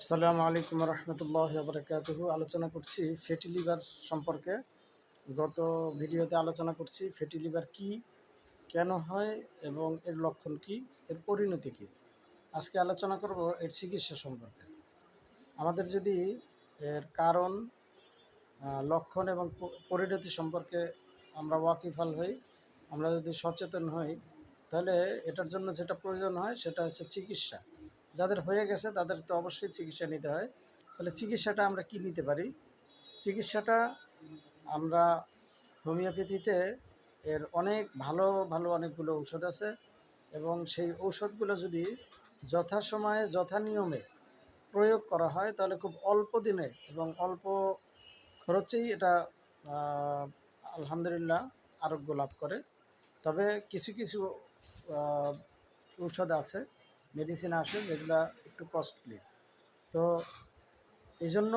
আসসালামু আলাইকুম রহমতুল্লাহ বরকাতহু। আলোচনা করছি ফ্যাটি লিভার সম্পর্কে। গত ভিডিওতে আলোচনা করছি ফ্যাটি লিভার কি, কেন হয় এবং এর লক্ষণ কি, এর পরিণতি কি। আজকে আলোচনা করব এর চিকিৎসা সম্পর্কে। আমাদের যদি এর কারণ লক্ষণ এবং পরিণতি সম্পর্কে আমরা ওয়াকিফাল হই, আমরা যদি সচেতন হই, তাহলে এটার জন্য যেটা প্রয়োজন হয় সেটা হচ্ছে চিকিৎসা। যাদের হয়ে গেছে তাদের তো অবশ্যই চিকিৎসা নিতে হয়। তাহলে চিকিৎসাটা আমরা কি নিতে পারি? চিকিৎসাটা আমরা হোমিওপ্যাথিতে এর অনেক ভালো ভালো অনেকগুলো ঔষধ আছে এবং সেই ঔষধগুলো যদি যথাসময়ে যথা নিয়মে প্রয়োগ করা হয়, তাহলে খুব অল্প দিনে এবং অল্প খরচেই এটা আলহামদুলিল্লাহ আরোগ্য লাভ করে। তবে কিছু কিছু ঔষধ আছে মেডিসিন আসে যেগুলা একটু কস্টলি তো এই জন্য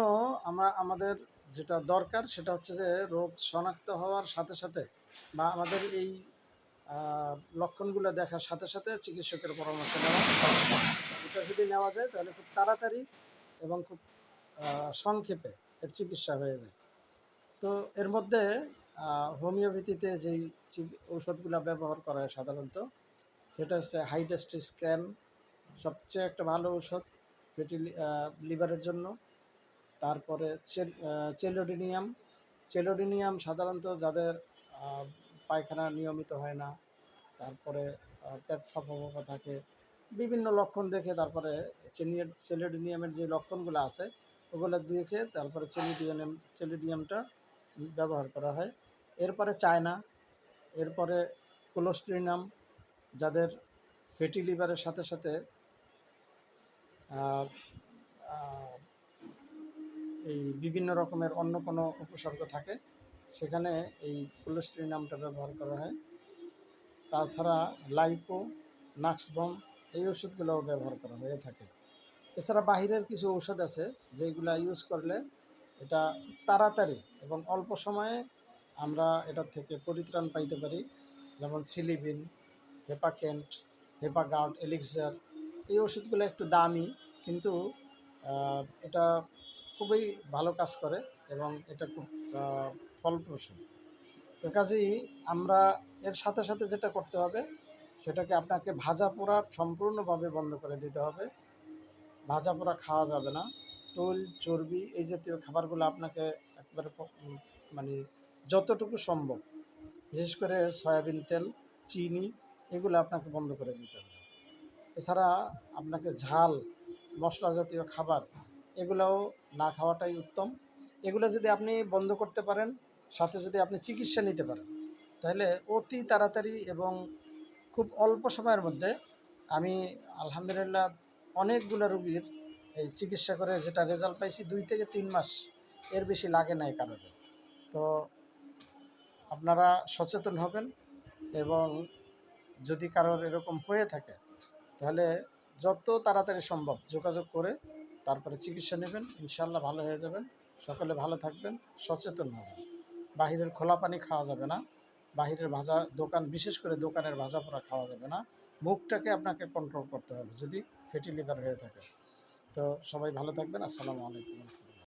আমরা, আমাদের যেটা দরকার সেটা হচ্ছে যে রোগ শনাক্ত হওয়ার সাথে সাথে বা আমাদের এই লক্ষণগুলো দেখার সাথে সাথে চিকিৎসকের পরামর্শ নেওয়া। এটা যদি নেওয়া যায় তাহলে খুব তাড়াতাড়ি এবং খুব সংক্ষেপে এর চিকিৎসা হয়ে যায়। তো এর মধ্যে হোমিওপ্যাথিতে যেই ঔষধগুলো ব্যবহার করা হয় সাধারণত, সেটা হচ্ছে হাইডেস্ট স্ক্যান সবচেয়ে একটা ভালো ঔষধ ফেটি লিভারের জন্য। তারপরে চেলোডিনিয়াম। চেলোডিনিয়াম সাধারণত যাদের পায়খানা নিয়মিত হয় না, তারপরে পেট ফাঁপা থাকে, বিভিন্ন লক্ষণ দেখে তারপরে চেলোডিনিয়ামের যে লক্ষণগুলো আছে, ওগুলো দেখে তারপরে চেলিডিয়াম, চেলিডিয়ামটা ব্যবহার করা হয়। এরপরে চায়না, এরপরে কোলোস্ট্রিনাম, যাদের ফ্যাটি লিভারের সাথে সাথে এই বিভিন্ন রকমের অন্য কোনো উপসর্গ থাকে, সেখানে এই কোলেস্ট্রিনামটা ব্যবহার করা হয়। তাছাড়া লাইকো, নাক্সবম, এই ওষুধগুলোও ব্যবহার করা হয়ে থাকে। এছাড়া বাহিরের কিছু ঔষধ আছে, যেগুলো ইউজ করলে এটা তাড়াতাড়ি এবং অল্প সময়ে আমরা এটার থেকে পরিত্রাণ পাইতে পারি। যেমন সিলিবিন, হেপাকেন্ট, হেপাগার্ড, এলিক্সার এই ওষুধগুলো একটু দামি, কিন্তু এটা খুবই ভালো কাজ করে এবং এটা খুব ফলপ্রসূ। তো কাজেই আমরা এর সাথে সাথে যেটা করতে হবে, সেটাকে আপনাকে ভাজা পোড়া সম্পূর্ণভাবে বন্ধ করে দিতে হবে। ভাজা পোড়া খাওয়া যাবে না। তৈল, চর্বি এই জাতীয় খাবারগুলো আপনাকে একবারে মানে যতটুকু সম্ভব, বিশেষ করে সয়াবিন তেল, চিনি, এগুলো আপনাকে বন্ধ করে দিতে হবে। এছাড়া আপনাকে ঝাল, মশলা জাতীয় খাবার এগুলোও না খাওয়াটাই উত্তম। এগুলো যদি আপনি বন্ধ করতে পারেন, সাথে যদি আপনি চিকিৎসা নিতে পারেন, তাহলে অতি তাড়াতাড়ি এবং খুব অল্প সময়ের মধ্যে আমি আলহামদুলিল্লাহ অনেকগুলো রুগীর এই চিকিৎসা করে যেটা রেজাল্ট পাইছি দুই থেকে তিন মাস, এর বেশি লাগে না এই কারণে। তো আপনারা সচেতন হবেন এবং যদি কারোর এরকম হয়ে থাকে তাহলে যত তাড়াতাড়ি সম্ভব যোগাযোগ করে তারপরে চিকিৎসা নেবেন ইনশাল্লাহ ভালো হয়ে যাবেন। সকলে ভালো থাকবেন, সচেতন হবেন। বাহিরের খোলা পানি খাওয়া যাবে না, বাহিরের ভাজা দোকান, বিশেষ করে দোকানের ভাজা পোড়া খাওয়া যাবে না। মুখটাকে আপনাকে কন্ট্রোল করতে হবে যদি ফ্যাটি লিভার হয়ে থাকে। তো সবাই ভালো থাকবেন, আসসালামু আলাইকুম।